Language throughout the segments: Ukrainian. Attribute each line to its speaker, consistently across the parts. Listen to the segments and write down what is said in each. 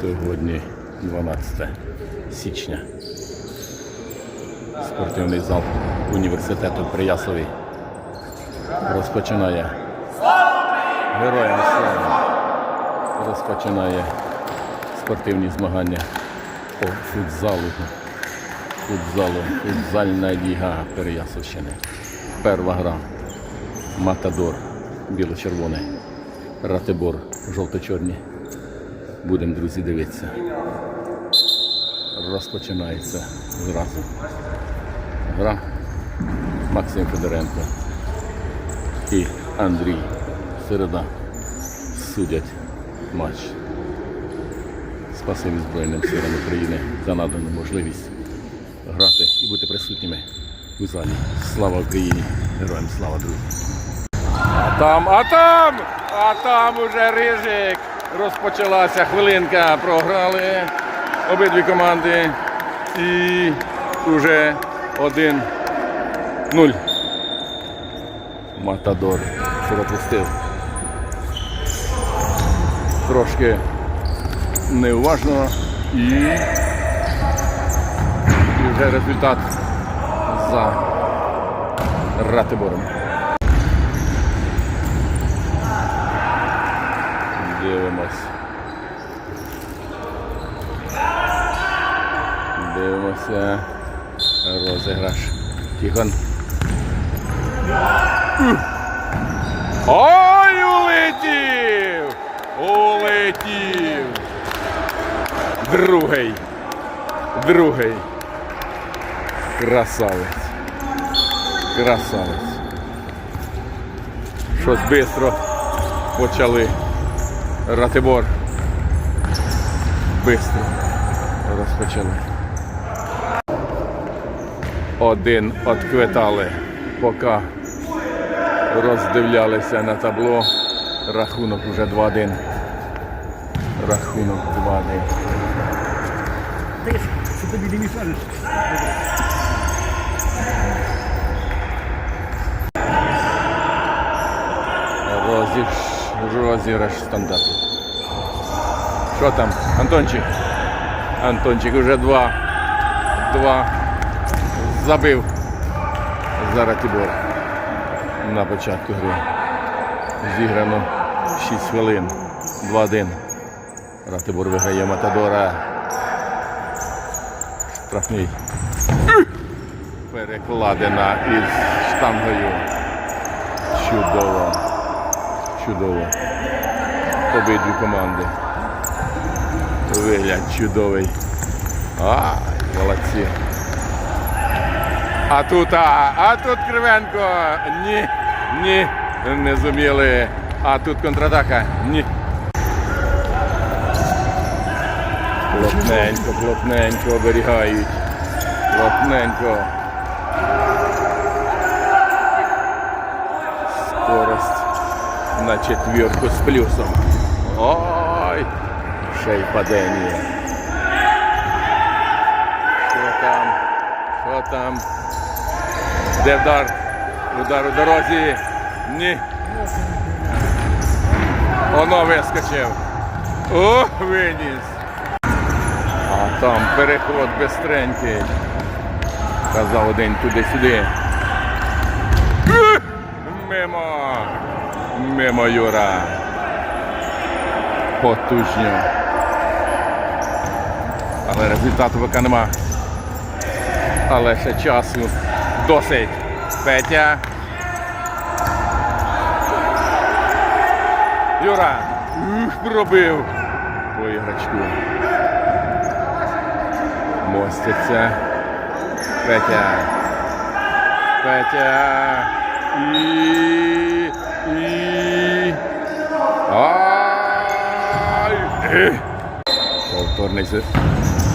Speaker 1: Сьогодні 12 січня. Спортивний зал університету Приясовий розпочинає героям слава. Розпочинає спортивні змагання по футзалу. Футзалу, футзальна ліга Переясовщини. Перва гра. Матадор біло-червоний. Ратибор жовто-чорні. Будемо, друзі, дивитися. Розпочинається зразу. Гра Максим Федоренко і Андрій Середа судять матч. Спасибі Збройним силам України за надану можливість грати і бути присутніми у залі. Слава Україні! Героям слава, друзі! А там, а там! А там уже Рижик! Розпочалася хвилинка. Програли обидві команди. І вже 1-0. Матадор пропустив. Трошки неуважно і, і вже результат за Ратибором. Дивимося. Розіграш. Тихон. Ой, улетів! Улетів! Другий. Другий. Красавець. Красавець. Щось швидко почали. Ратибор. Бистро розпочали. Один отквитали, поки роздивлялися на табло. Рахунок вже 2-1. Рахунок 2-1.
Speaker 2: Ти ж, що тобі не мішаєш.
Speaker 1: Розіш, розіграш стандарту. Що там? Антончик? Антончик уже два. Два. Забив. Зараз Тібор. На початку гри. Зіграно 6 хвилин. 2-1. Ратибор виграє Матадора. Штрафний. Перекладена із штангою. Чудово. Чудово. Обидві команди. Вигляд чудовий. Ай, молодці. А тут, а, а тут Кривенко. Ні, ні, не зуміли. А тут контратака. Ні. Плотненько, плотненько оберігають. Плотненько. Скорость на четвірку з плюсом. Ой, ще й падіння. Що там? Що там? Де вдар? Удар у дорозі. Ні. Оно вискочив. О, виніс. А там переход бистренький. Казав один туди-сюди. Мимо. Мимо Юра. Потужньо. Але результату поки нема. Але ще часу досить. Петя. Юра. Ух, пробив. По іграчку. Моститься. Петя. Петя. І. І. Ай! Повторний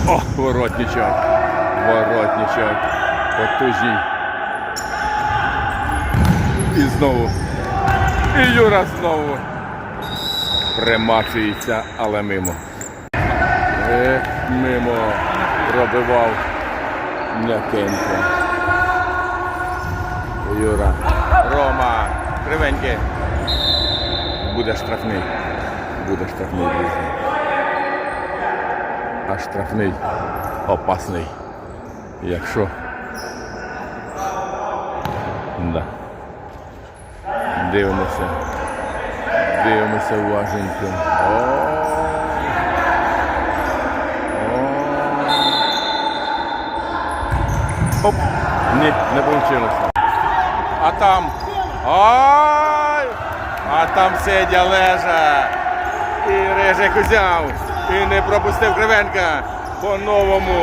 Speaker 1: О, воротничок. Воротничок. Потужній. І знову. І Юра знову. Примачується, але мимо. Ех, мимо. Пробивав м'якенько. Юра. Рома. Кривенький. Буде штрафний. Буде штрафний, друзі. а штрафний опасний. Якщо. Да. Дивимося. Дивимося уважненько. О! О! Оп! Ні, не вийшло. А там. Ой! А там сидя лежа. І Рижик узяв. І не пропустив Кривенка. По-новому.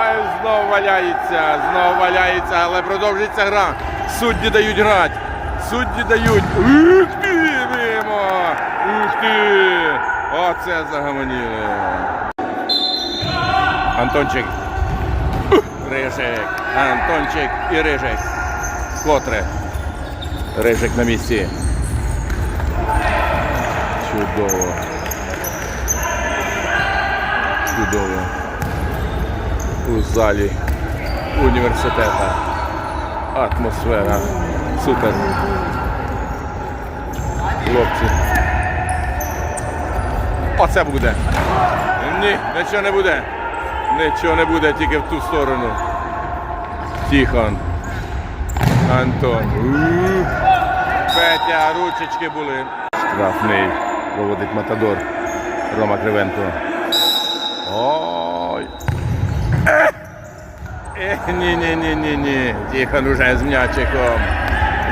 Speaker 1: Ой, знов валяється, знов валяється, але продовжується гра. Судді дають грати. Судді дають. Ух ти! Мимо! Ух ти! Оце загомоніли. Антончик. Рижик. Антончик і Рижик. Котре. Рижик на місці. Чудово. Чудово. У залі університету. Атмосфера. Супер. Хлопці. Оце буде. Ні, нічого не буде. Нічого не буде, тільки в ту сторону. Тихон. Антон. Петя, ручечки були. Штрафний. Проводить Матадор. Рома Кривенко. Ой. Е! Е, ні, ні, ні, ні, ні. Тихон уже з м'ячиком.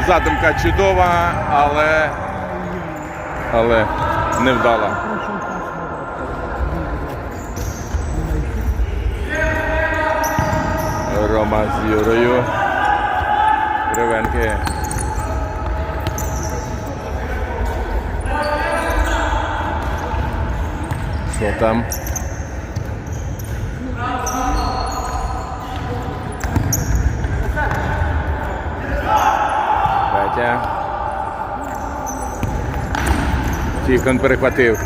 Speaker 1: Задумка чудова, але. Але не вдала. Рома з Юрою. Кривенки. Що там? Петя. Тихон перехватив.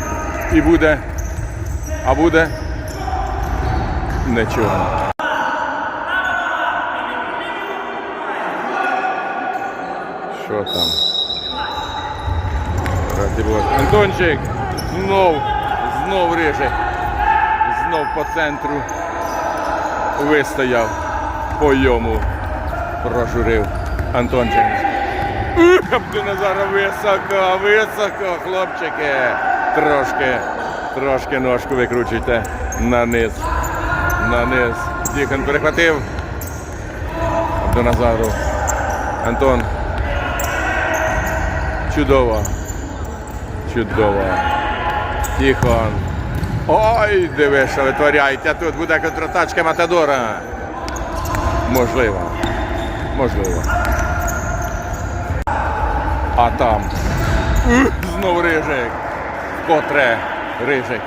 Speaker 1: І буде. А буде? Нічого. Що там? Раді Бога. Антончик знов, знов реже. Знов по центру вистояв. По йому прожурив Антончик. Ух, Абдуназара високо, високо, хлопчики. Трошки, трошки ножку викручуйте на низ. На низ. Тихон перехватив. Абдуназару. Антон. Чудово. Чудово. Тихон. Ой, диви, що витворяється. Тут буде контратачка Матадора. Можливо. Можливо. А там. Ух, Знов рижик. Котре рижик.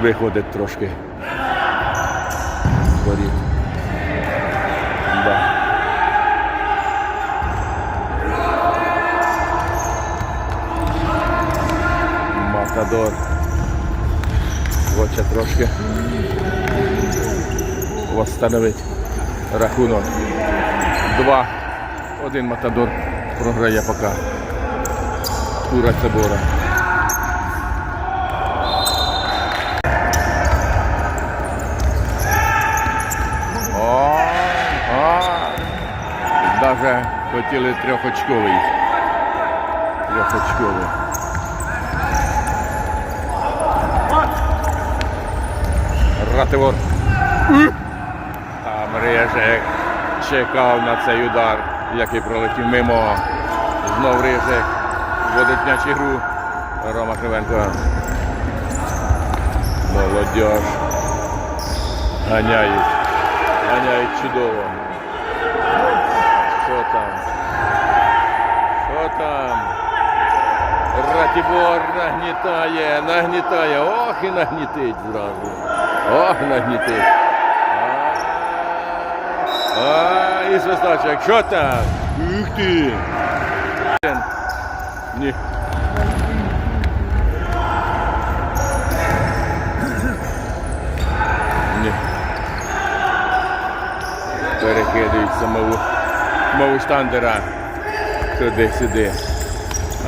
Speaker 1: Виходить трошки. з воріт. Да. Матадор. Хоче трошки восстановить рахунок. Два. Один Матадор програє поки. Тура Цебора. О, а, Даже хотіли трьохочковий. Трьохочковий. Ративор. Там Рижик чекав на цей удар, який пролетів мимо. Знов Рижик. Вводить м'яч ігру. Рома Кривенко. Молодіж. Ганяють. Ганяють чудово. Що там? Що там? Ратібор нагнітає, нагнітає. Ох і нагнітить зразу. Ох, нагнітить. А, а, і свисточок. Що там? Ух ти! Ні. Ні. Перекидують самого мову штандера. Туди-сюди.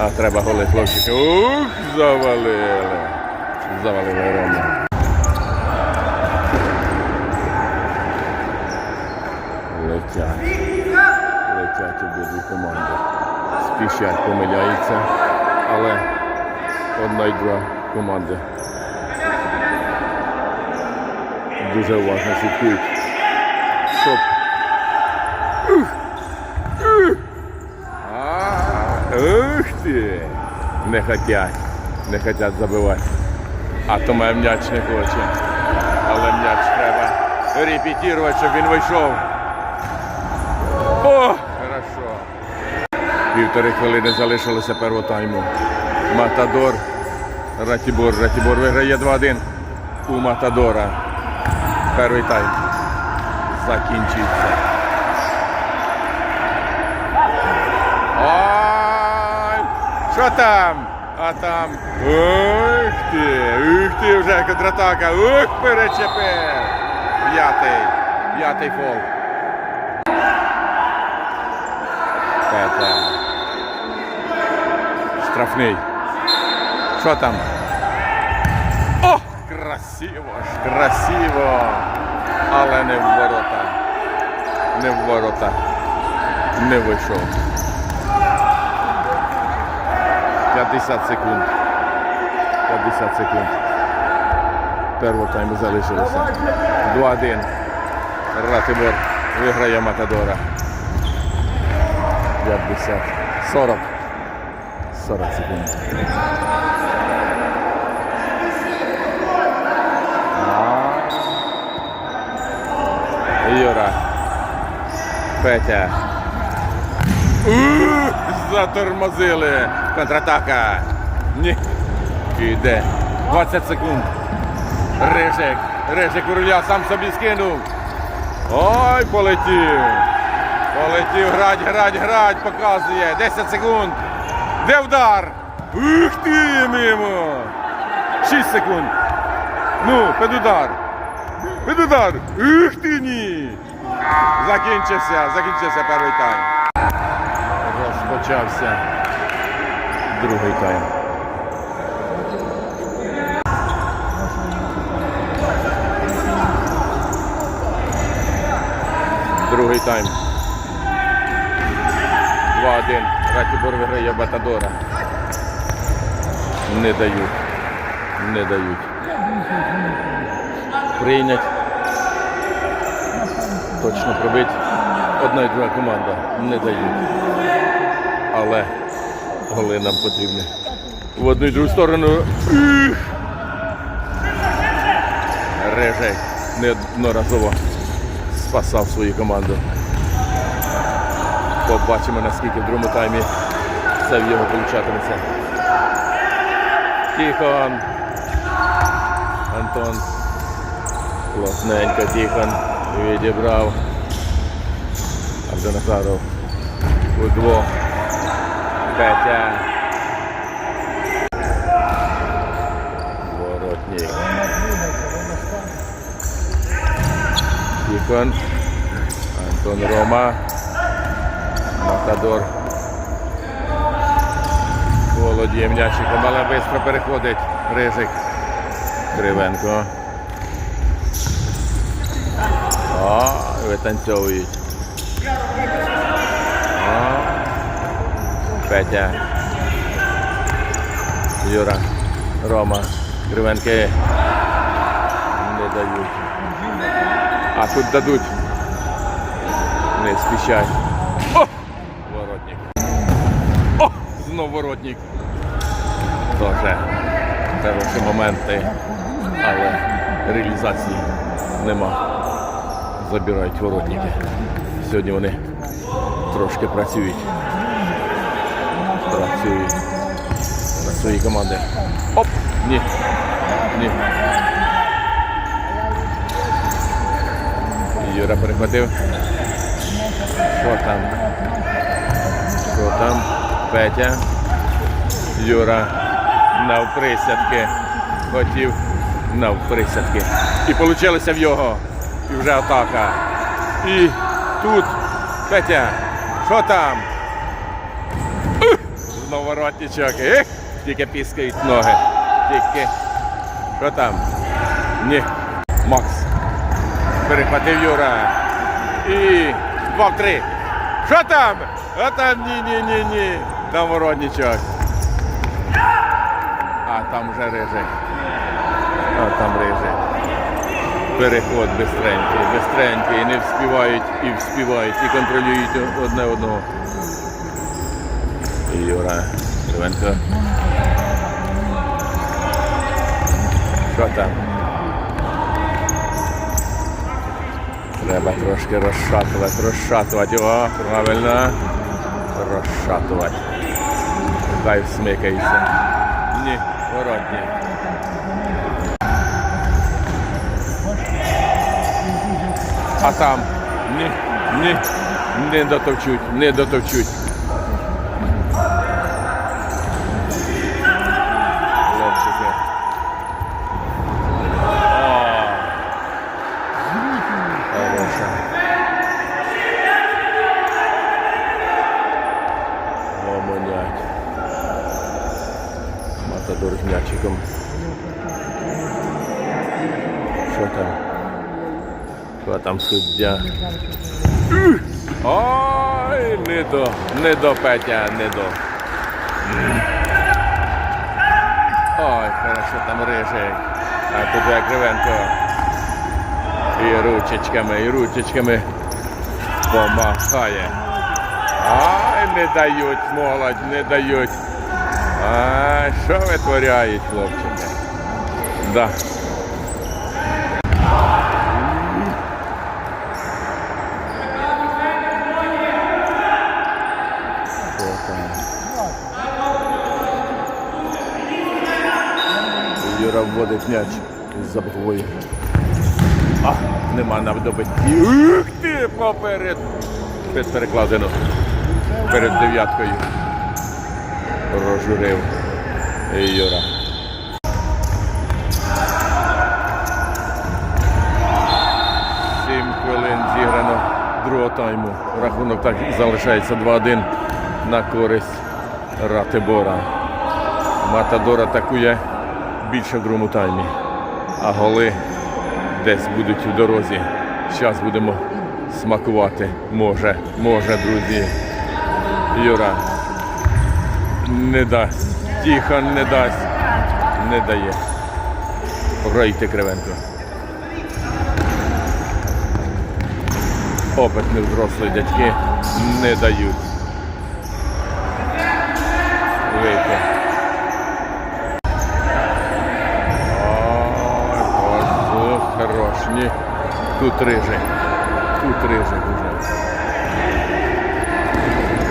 Speaker 1: А треба голи хлопчики. Ух, завалили. Завалили Рому. летять. Летять обидві команди. Спішать помиляються, але одна й два команди. Дуже уважно слідкують. Стоп. Ух ти! Не хотять, не хотять забивати. А то має м'яч не хоче. Але м'яч треба репетувати, щоб він вийшов. Півтори хвилини залишилося першого тайму. Матадор. Ратібор. Ратібор виграє 2-1 у Матадора. Перший тайм. Закінчився. Ой! Що там? А там. Ух ти! Ух ти вже контратака! Ух, перечепив! П'ятий. П'ятий фол. Петя. Штрафний. Що там? О! Красиво ж, красиво! Але не в ворота. Не в ворота. Не вийшов. 50 секунд. 50 секунд. Першого тайму залишилося. 2-1. Ратибор виграє Матадора. 50. 40. 40 секунд. Юра. Петя. Затормозили. Контратака. Ні. Іде. 20 секунд. Рижик. Рижик у руля сам собі скинув. Ой, полетів. Полетів, грать, грать, грать, показує. 10 секунд. Де удар? Ух ти, мимо. 6 секунд. Ну, під удар. Під удар. Ух ти ні. Закінчився, закінчився перший тайм. Розпочався другий тайм. Другий тайм. 2-1. Ратібор виграє Батадора. Не дають. Не дають. Прийнять. Точно пробить. Одна і друга команда не дають. Але голи нам потрібні. В одну і другу сторону. Режей неодноразово спасав свою команду. Побачимо, наскільки в другому таймі це в його получатиметься. Тихон. Антон. Плотненько Тихон відібрав. Абдоназаров. Удвох. Петя. Воротник. Тихон. Антон Рома. Матадор. Володіє м'ячиком, але швидко переходить Рижик. Кривенко. О, витанцьовують. О, Петя. Юра. Рома. Кривенки. Не дають. А тут дадуть. Не спішать. Знов воротник. Тоже хороші моменти, але реалізації нема. Забирають воротники. Сьогодні вони трошки працюють. Працюють на свої команди. Оп! Ні. Ні. Юра перехватив. Що там? Що там? Петя. Юра навприсядки. Хотів навприсядки. І вийшло в його. І вже атака. І тут Петя. Що там? Знову. Тільки піскають ноги. Тільки. Що там? Ні. Макс. Перехватив Юра. І два в три. Що там? А там ні, ні, ні, ні. Там воротничок. Там вже рижик. А там рижик. Переход бистренький, бистренький, не вспівають і вспівають, і контролюють одне одного. Юра Кривенко. Що там? Треба трошки розшатувати, розшатувати. О, правильно. Розшатувати. Хай всмикається. Ні. А там. Ні, не, не дотовчуть, не дотовчуть. Суддя? Ой, не до, не до Петя, не до. Ой, хорошо там рижик. А тут я Кривенко. І ручечками, і ручечками помахає. Ай, не дають, молодь, не дають. А що витворяють, хлопчики? Да. Що там? Юра вводить м'яч із забокової. А, нема на добитті. Ух ти, поперед. Без перекладину. Перед дев'яткою. Розжурив. Юра. Сім хвилин зіграно другого тайму. Рахунок так залишається 2-1 на користь Ратибора. Матадор атакує більше в другому таймі. А голи десь будуть в дорозі. Зараз будемо смакувати. Може, може, друзі. Юра не дасть. Тихон не дасть. Не дає. Пройти Кривенко. Опитні взрослі дядьки не дають. Вийти. Ой, хорош. Ні. Тут рижик. Тут рижик уже.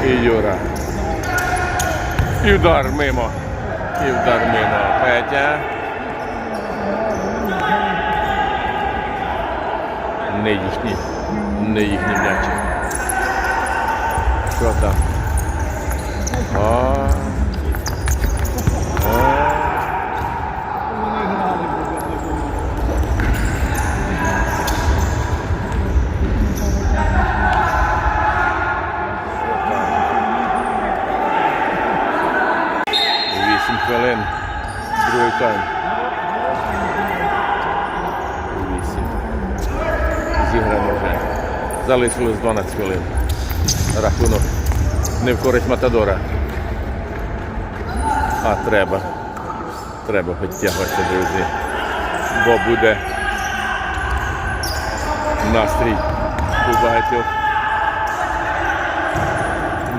Speaker 1: І Юра. І вдар мимо. І вдар мимо. Петя. Не їхній. Не їхній м'ячик. Що там? О. Вісім хвилин. Другий тайм. Вісім. Зіграно вже. Залишилось 12 хвилин. Рахунок не в користь Матадора. А треба. Треба підтягуватися, друзі. Бо буде настрій у багатьох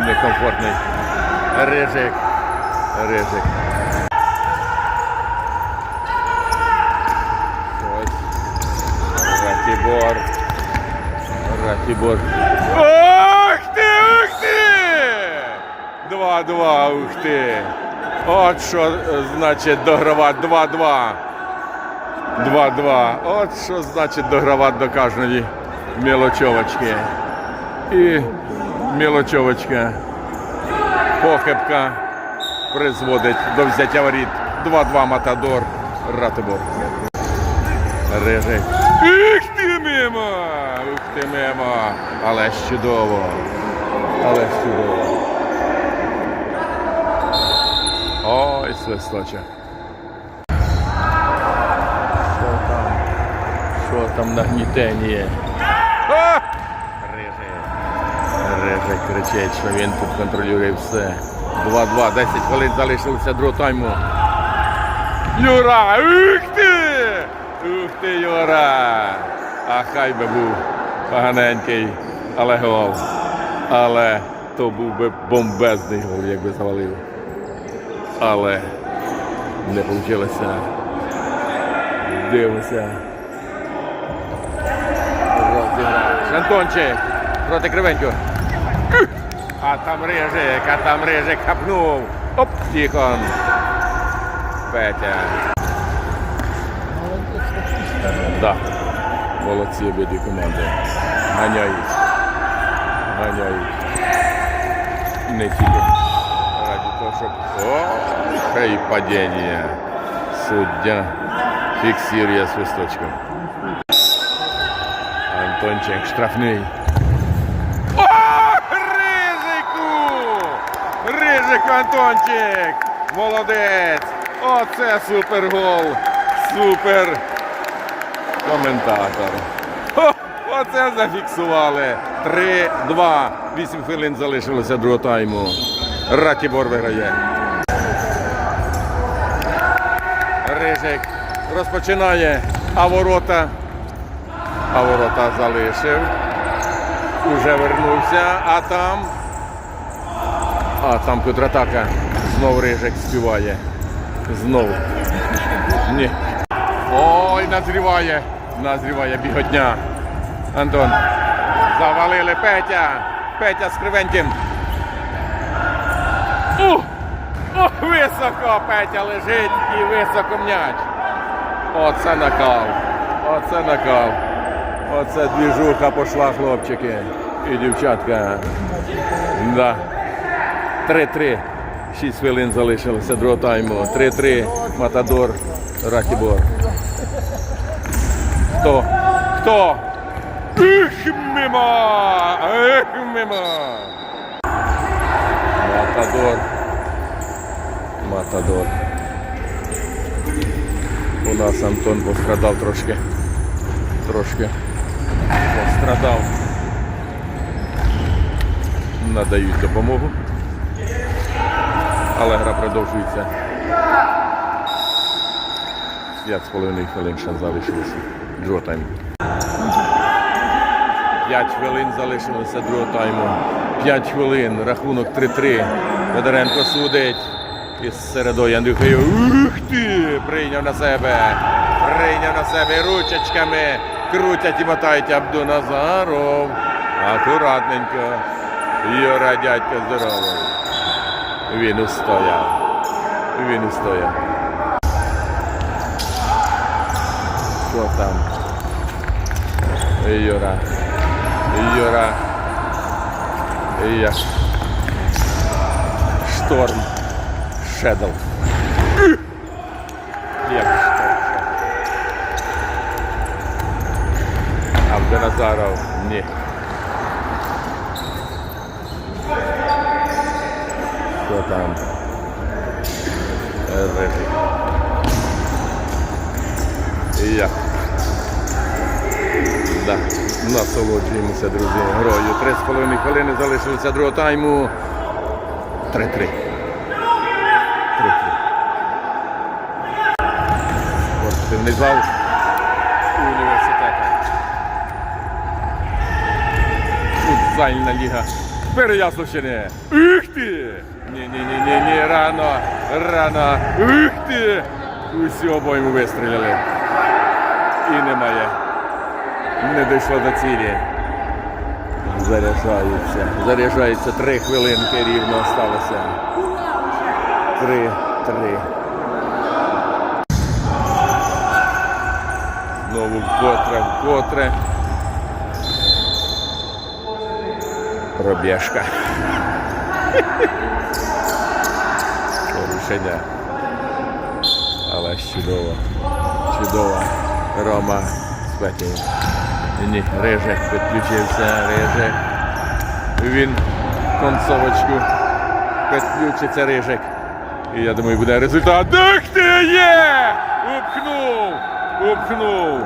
Speaker 1: некомфортний. Рижик. Рижик. Ось. Ратібор. Ратібор. Ух ти, ух ти! 2-2, ух ти. От що е, значить догравати 2-2. 2-2. От що значить догравати до кожної мілочовочки. І мілочовочка. Похибка призводить до взяття воріт. 2-2 Матадор. Ратибор. Рижик. Ух ти мимо! Ух! Але чудово. Але чудово. Ой, свисточок. Що там? Що там нагнітення? А! Рижик. Рижик кричить, що він тут контролює все. 2-2, 10 хвилин залишилося другого тайму. Юра! Ух ти! Ух ти, Юра! А хай би був поганенький, але гол. Але то був би бомбезний гол, якби завалив. Але не вийшло. Дивимося. Розіграш. Антончик проти Кривенького. А там Рижик, а там Рижик хапнув. Оп, Тихон. Петя. Да. Молодці обидві команди. Ганяють. Ганяють. Не тільки. Раді того, щоб... О, ще й падіння. Суддя фіксує свисточком. Антончик штрафний. О, Рижику! Рижику Антончик! Молодець! Оце супергол! Супер! Коментатор. О, оце зафіксували. 3-2. 8 хвилин залишилося другого тайму. Ратібор виграє. Рижик розпочинає, а ворота. А ворота залишив. Уже вернувся, а там. А там контратака. Знов Рижик співає. Знов. Ні. Ой, назріває. Назріває біготня. Антон. Завалили Петя. Петя з Кривеньким. Високо Петя лежить і високо м'яч. Оце накал. Оце накал. Оце двіжуха пішла, хлопчики і дівчатка. Да. 3-3. 6 хвилин залишилося другого тайму. 3-3. Матадор. Ратібор. Хто? Хто? Ех, мимо! Ех, мимо! Матадор. Матадор. У нас Антон пострадав трошки. Трошки пострадав. Надають допомогу. Але гра продовжується. 5,5 хвилин ще залишилося. Другого тайму. 5 хвилин залишилося другого тайму. 5 хвилин, рахунок 3-3. Федоренко судить. Із середою Андрюхою. Ух ти! Прийняв на себе. Прийняв на себе ручечками. Крутять і мотають Абдуназаров. Акуратненько. Юра дядько здоровий. Він устояв. Він устояв. Що там? Юра. Юра. Я. Шторм. Шедл. Як шторм. Абденазаров. Ні. Залишилося другого тайму. 3-3. 3-3. Спортивний зал університету. Футзальна ліга. Переяславщини. Ух ти! Ні-ні-ні, ні, рано, рано. Ух ти! Усі обойму вистріляли. І немає. Не дійшло до цілі. Заряджаються. Заряджаються. Три хвилинки рівно осталося. Три, три. Знову вкотре, вкотре. Пробіжка. Порушення. Але чудово. Чудово. Рома Спетів. Ні, Рижик підключився, Рижик. Він концовочку підключиться Рижик. І я думаю, буде результат. Дах ти є! Упхнув! Упхнув!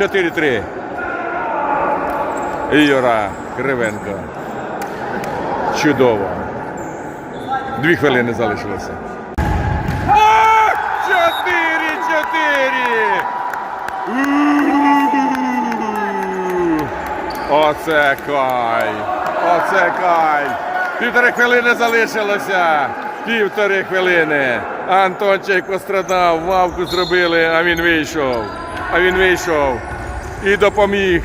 Speaker 1: 4-3. Юра Кривенко. Чудово. Дві хвилини залишилося. 4-4! Оце кай! Оце кай! Півтори хвилини залишилося! Півтори хвилини! Антончик пострадав, вавку зробили, а він вийшов. А він вийшов і допоміг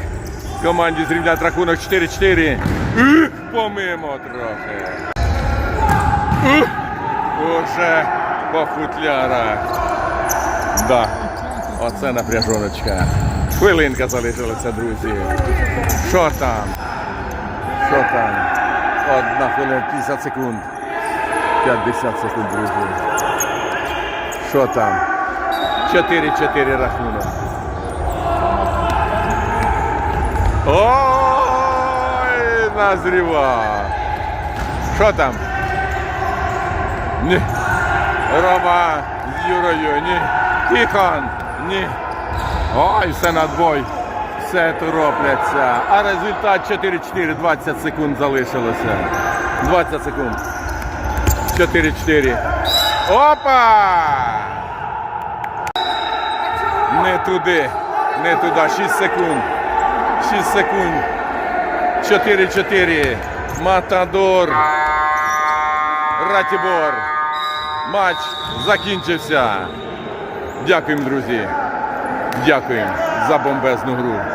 Speaker 1: команді зрівняти рахунок 4-4. Ух, помимо трохи. Ух, уже по футлярах. Да. Оце напряжоночка. Хвилинка залишилася, друзі. Що там? Що там? Одна хвилина, 50 секунд. 50 секунд, друзі. Що там? 4-4 рахунок. Ой, назріва. Що там? Ні. Рома з Юрою, ні. Тихон, ні. Ой, все на двой. Все торопляться. А результат 4-4, 20 секунд залишилося. 20 секунд. 4-4. Опа! Не туди. Не туди. 6 секунд. 6 секунд. 4-4. Матадор. Ратібор. Матч закінчився. Дякуємо, друзі. Дякуємо за бомбезну гру.